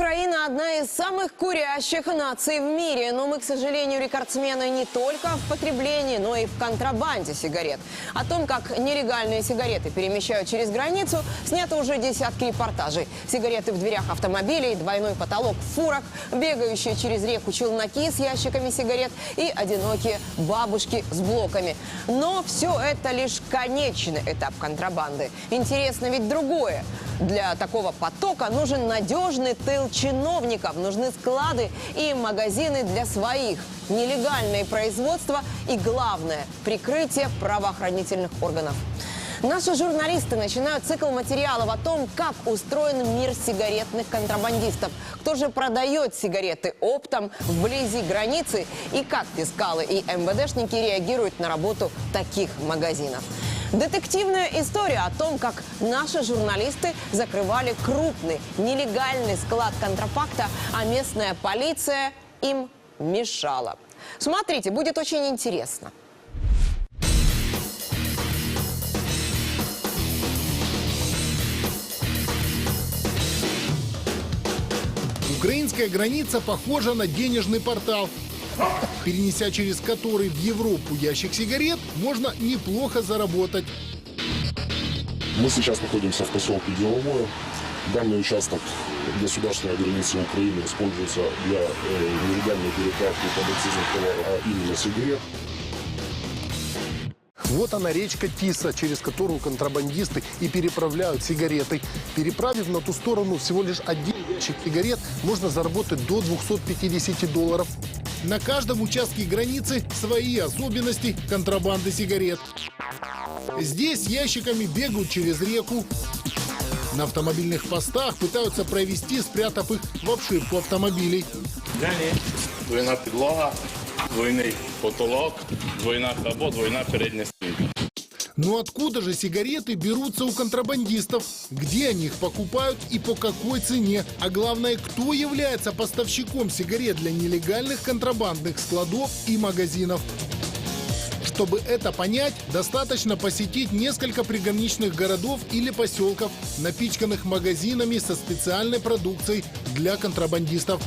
Украина одна из самых курящих наций в мире, но мы, к сожалению, рекордсмены не только в потреблении, но и в контрабанде сигарет. О том, как нелегальные сигареты перемещают через границу, снято уже десятки репортажей. Сигареты в дверях автомобилей, двойной потолок в фурах, бегающие через реку челноки с ящиками сигарет и одинокие бабушки с блоками. Но все это лишь конечный этап контрабанды. Интересно ведь другое. Для такого потока нужен надежный тыл чиновников, нужны склады и магазины для своих, нелегальное производство и, главное, прикрытие правоохранительных органов. Наши журналисты начинают цикл материалов о том, как устроен мир сигаретных контрабандистов, кто же продает сигареты оптом вблизи границы и как фискалы и МВДшники реагируют на работу таких магазинов. Детективная история о том, как наши журналисты закрывали крупный нелегальный склад контрафакта, а местная полиция им мешала. Смотрите, будет очень интересно. Украинская граница похожа на денежный портал. Перенеся через который в Европу ящик сигарет, можно неплохо заработать. Мы сейчас находимся в поселке Деловое. Данный участок государственной границы Украины используется для э, нелегальной переправки подакцизных товаров, а именно сигарет. Вот она речка Тиса, через которую контрабандисты и переправляют сигареты. Переправив на ту сторону всего лишь один ящик сигарет, можно заработать до 250 долларов. На каждом участке границы свои особенности контрабанды сигарет. Здесь ящиками бегают через реку. На автомобильных постах пытаются провести, спрятав их в обшивку автомобилей. Далі двойна підлога, двойний потолок, двойна або двойна передня стінка. Но откуда же сигареты берутся у контрабандистов? Где они их покупают и по какой цене? А главное, кто является поставщиком сигарет для нелегальных контрабандных складов и магазинов? Чтобы это понять, достаточно посетить несколько приграничных городов или поселков, напичканных магазинами со специальной продукцией для контрабандистов.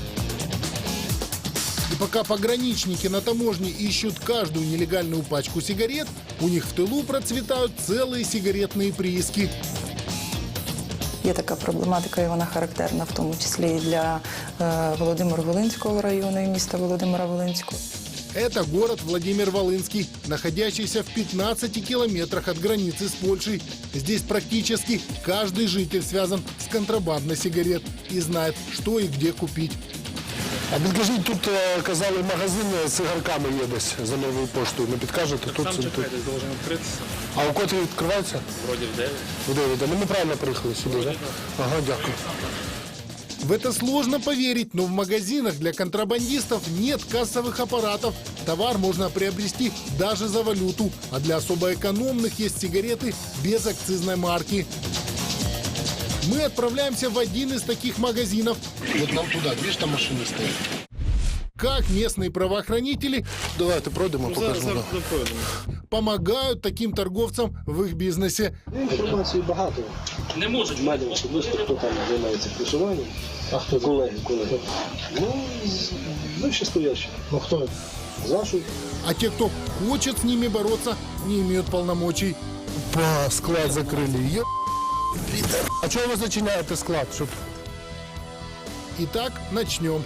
И пока пограничники на таможне ищут каждую нелегальную пачку сигарет, у них в тылу процветают целые сигаретные прииски. Є така проблематика, і вона характерна, в тому числі і для е, Володимир-Волинського району і міста Володимира-Волинського. Это город Владимир-Волынский, находящийся в 15 километрах от границы с Польшей. Здесь практически каждый житель связан с контрабандой сигарет и знает, что и где купить. А підкажіть, тут е, казали, магазин з цигарками є десь за новою поштою. Не підкажете? Тут, Сам це- тут. чекайте, должен відкритися. А у котрі відкривається? Вроді в 9. В 9. А ми правильно приїхали сюди, так? Ага, дякую. В это сложно поверить, но в магазинах для контрабандистов нет кассовых аппаратов. Товар можно приобрести даже за валюту, а для особо экономных есть сигареты без акцизной марки. Мы отправляемся в один из таких магазинов. От нам туди, дві ж там машини стоять. Как местные правоохранители Давайте пройдемо, покажемо. да. помогают таким торговцам в их бизнесе. Інформації багато. Не можуть. В мене особисто хто там займається фіксуванням. А хто колеги, колеги. Ну, з- вище стоящі. Ну хто? Зашу. А те, кто хочет с ними бороться, не имеют полномочий. Па, склад закрили. Є... А чого ви зачиняєте склад? Щоб... Итак, начнем.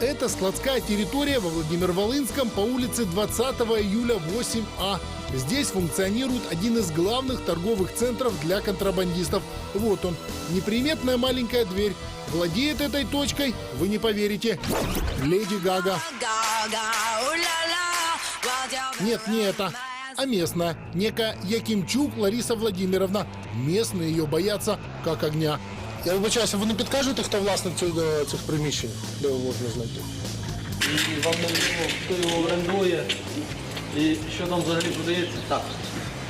Это складская территория во Владимир-Волынском по улице 20 июля 8А. Здесь функционирует один из главных торговых центров для контрабандистов. Вот он, неприметная маленькая дверь. Владеет этой точкой, вы не поверите, Леди Гага. Нет, не это, а местная, некая Якимчук Лариса Владимировна. Местные ее боятся как огня. Я вибачаюся, ви не підкажете, хто власник цього, цих приміщень, де його можна знайти? вам невідомо, хто його орендує і що там взагалі продається. Так,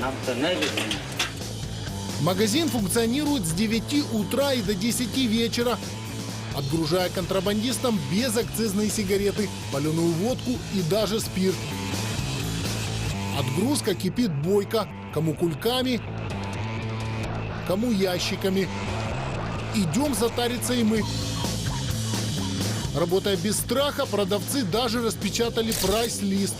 нам це не відомо. Магазин функционирует с 9 утра и до 10 вечера, отгружая контрабандистам безакцизные сигареты, паленую водку и даже спирт. Отгрузка кипит бойко, кому кульками, кому ящиками. идем затариться и мы. Работая без страха, продавцы даже распечатали прайс-лист.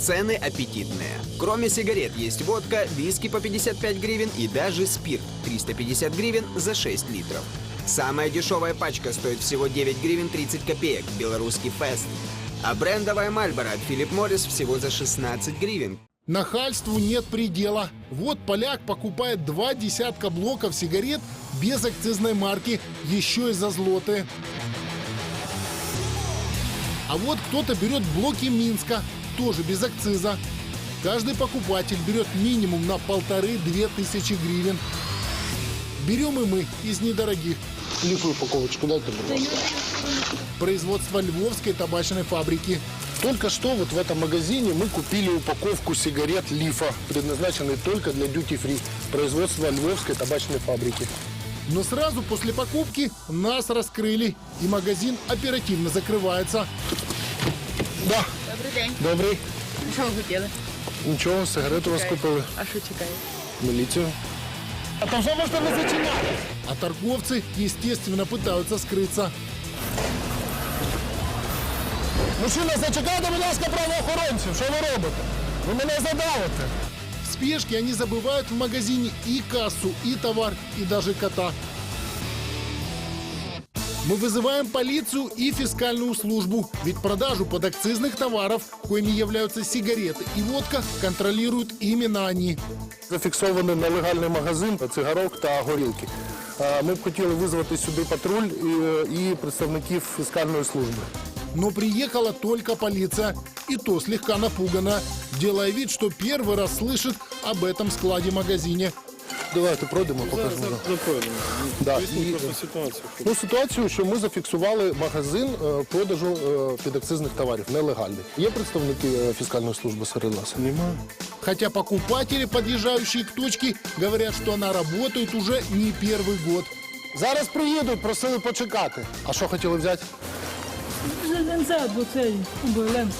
Цены аппетитные. Кроме сигарет есть водка, виски по 55 гривен и даже спирт 350 гривен за 6 литров. Самая дешевая пачка стоит всего 9 гривен 30 копеек, белорусский фест. А брендовая Мальборо от Филипп Моррис всего за 16 гривен. Нахальству нет предела. Вот поляк покупает два десятка блоков сигарет без акцизной марки, еще и за злоты. А вот кто-то берет блоки Минска, тоже без акциза. Каждый покупатель берет минимум на полторы-две тысячи гривен. Берем и мы из недорогих. Лифу упаковочку дайте, пожалуйста Производство Львовской табачной фабрики. Только что вот в этом магазине мы купили упаковку сигарет Лифа, предназначенной только для дьюти-фри, производства Львовской табачной фабрики. Но сразу после покупки нас раскрыли, и магазин оперативно закрывается. Да, Добрий день. добрий. Що ви хотіли? Нічого, сигарети у вас купили. А що чекаєте? Міліцію. А там що можна не зачиняти? А торговцы, естественно, пытаются скрыться. Мужчина, зачекайте, будь ласка, правоохоронців. Що ви робите? Ви мене задавите. В спешке они забывают в магазине и кассу, и товар, и даже кота. Мы вызываем полицию и фискальную службу, ведь продажу подакцизных товаров, коими являются сигареты и водка, контролируют именно они. Зафіксований нелегальний магазин цигарок та горілки. Е, Ми б хотіли визвати сюди патруль і, і представників фіскальної служби. Но приехала только полиция, и то слегка напугана, делая вид, что первый раз слышит об этом складе-магазине. Давайте пройдемо, покажемо. Да. І, ну, ситуацію, що ми зафіксували магазин е, продажу е, підакцизних товарів, нелегальний. Є представники е, фіскальної служби Сариласа? Немає. Хотя покупатели, подъезжающие к точке, говорят, что она работает уже не первый год. Зараз приїдуть, просили почекати. А що хотіли взяти? НЗ, бо цей УБЛМ.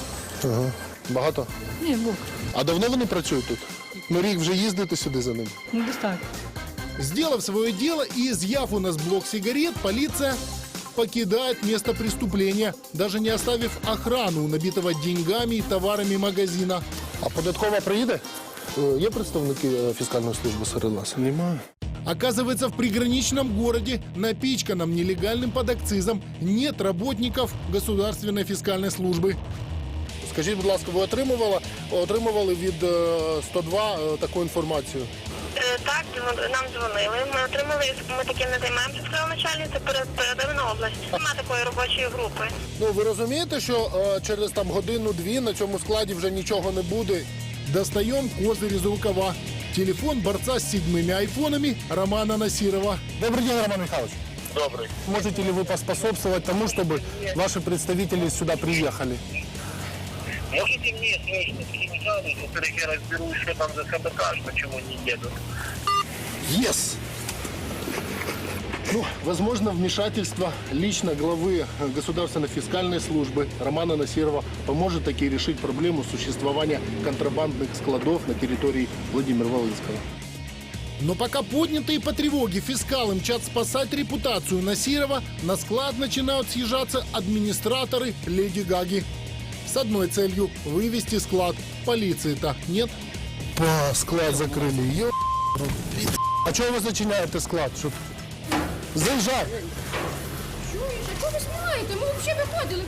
Ага. Багато? Ні, бок. А давно вони працюють тут? Ну, рік вже їздите сюди за ним. Ну, десь так. Сделав свое дело и изъяв у нас блок сигарет, полиция покидает место преступления, даже не оставив охрану, набитого деньгами и товарами магазина. А податкова приїде? Е, Є представники е, фіскальної служби Сариласа? Немає. Оказывается, в приграничном городе, напичканном нелегальным подакцизом, нет работников государственной фискальной службы. Скажіть, будь ласка, ви отримували, отримували від е, 102 е, таку інформацію? Е, Так, дзвон- нам дзвонили. Ми отримали, ми таким не займаємося, сказав начальник, це перед- передали на область. Нема такої робочої групи. Ну, ви розумієте, що е, через там годину-дві на цьому складі вже нічого не буде? Достаем козырь из рукава. Телефон борца с седьмыми айфонами Романа Насирова. Добрый день, Роман Михайлович. Добрый. Можете ли вы поспособствовать тому, чтобы ваши представители сюда приехали? Можете мне срочно во-первых, я разберусь, что там за КБК, почему не едут. Yes! Ну, возможно, вмешательство лично главы Государственной фискальной службы Романа Насирова поможет таки решить проблему существования контрабандных складов на территории Владимира Волынского. Но пока поднятые по тревоге фискалы мчат спасать репутацию Насирова, на склад начинают съезжаться администраторы Леди Гаги. С одной целью – вывести склад. Полиции-то нет. По склад закрыли. Ё... А чего вы зачиняете склад? Чтоб... Заезжай! Що ви знімаєте? Ми взагалі виходили.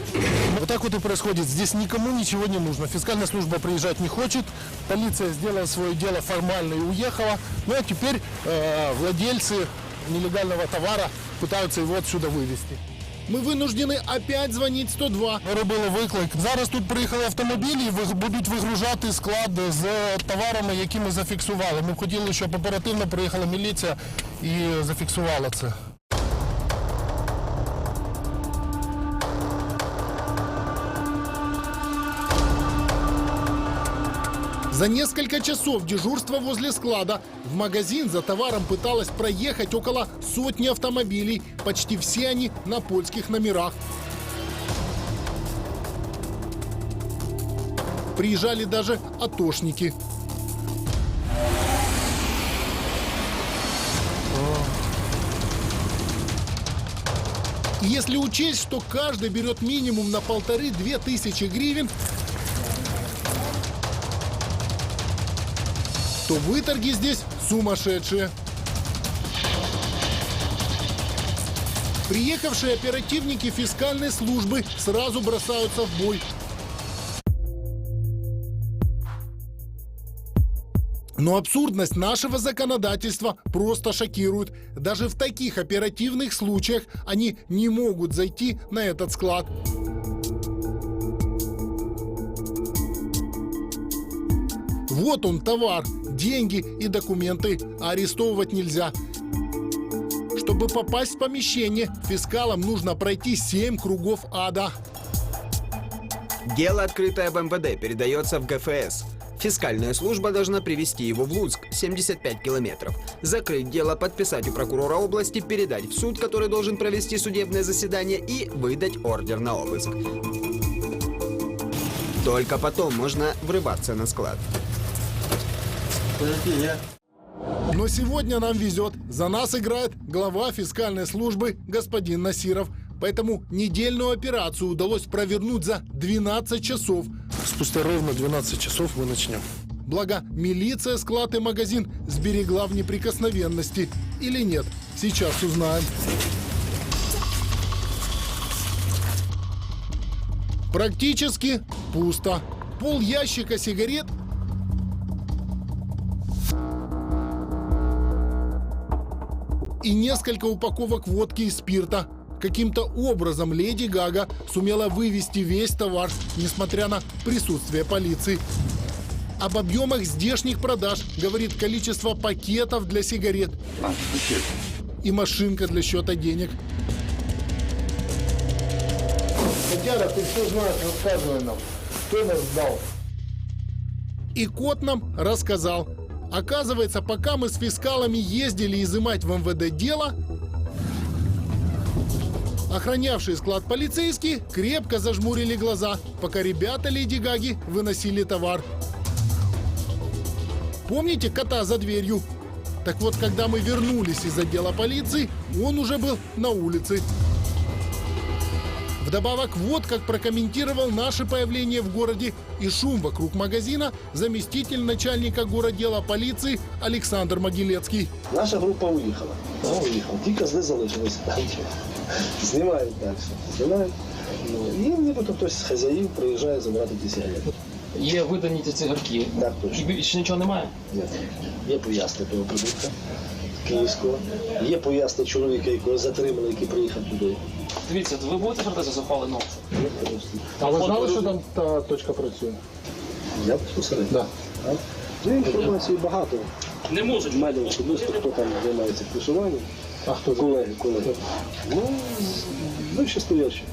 Вот так вот и происходит. Здесь никому ничего не нужно. Фискальная служба приезжать не хочет. Полиция сделала свое дело формально и уехала. Ну а теперь э, владельцы нелегального товара пытаются его отсюда вывести. Мы вынуждены опять звонить 102. Ми робили виклик. Зараз тут приїхали автомобілі, ви- будуть вигружати склад з товарами, які ми зафіксували. Ми б хотіли, щоб оперативно приїхала міліція і зафіксувала це. За несколько часов дежурства возле склада в магазин за товаром пыталось проехать около сотни автомобилей. Почти все они на польских номерах. Приезжали даже атошники. Если учесть, что каждый берет минимум на полторы-две тысячи гривен, то выторги здесь сумасшедшие. Приехавшие оперативники фискальной службы сразу бросаются в бой. Но абсурдность нашего законодательства просто шокирует. Даже в таких оперативных случаях они не могут зайти на этот склад. Вот он товар, деньги и документы. А арестовывать нельзя. Чтобы попасть в помещение, фискалам нужно пройти 7 кругов ада. Дело, открытое в МВД, передается в ГФС. Фискальная служба должна привести его в Луцк, 75 километров. Закрыть дело, подписать у прокурора области, передать в суд, который должен провести судебное заседание и выдать ордер на обыск. Только потом можно врываться на склад. Подожди, я... Но сегодня нам везет. За нас играет глава фискальной службы господин Насиров. Поэтому недельную операцию удалось провернуть за 12 часов. Спустя ровно 12 часов мы начнем. Благо, милиция склад и магазин сберегла в неприкосновенности. Или нет, сейчас узнаем. Практически пусто. Пол ящика сигарет и несколько упаковок водки и спирта. Каким-то образом леди Гага сумела вывести весь товар, несмотря на присутствие полиции. Об объемах здешних продаж говорит количество пакетов для сигарет и машинка для счета денег. Котяра, ты все знаешь, рассказывай нам. Кто нас сдал? И кот нам рассказал. Оказывается, пока мы с фискалами ездили изымать в МВД дело, охранявшие склад полицейские крепко зажмурили глаза, пока ребята Леди Гаги выносили товар. Помните кота за дверью? Так вот, когда мы вернулись из отдела полиции, он уже был на улице. Вдобавок, вот как прокомментировал наше появление в городе и шум вокруг магазина заместитель начальника городдела полиции Александр Могилецкий. Наша група уїхала. Ну, уїхала. Ті козли залишилися там. Знімають далі. Знімають. Ну, і нібито хтось з хазяїв приїжджає забрати ті сигарети. Є видані ці цигарки. Так точно. І більше нічого немає. Ні. Є поясни того продукту київського. Є поясни чоловіка, якого затримали, який приїхав туди. Дивіться, ви будете звертатися за ухвалену? Є просто. А ви знали, що там та точка працює? Я безпосередньо. Да. Так? Ну, інформації багато. Не можуть. В мене особисто, хто там займається кришуванням. А хто Колеги, колеги. Ну, вищестоящі.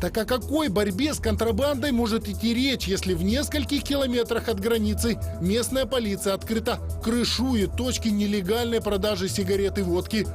Так о какой борьбе с контрабандой может идти речь, если в нескольких километрах от границы местная полиция открыто крышует точки нелегальной продажи сигарет и водки?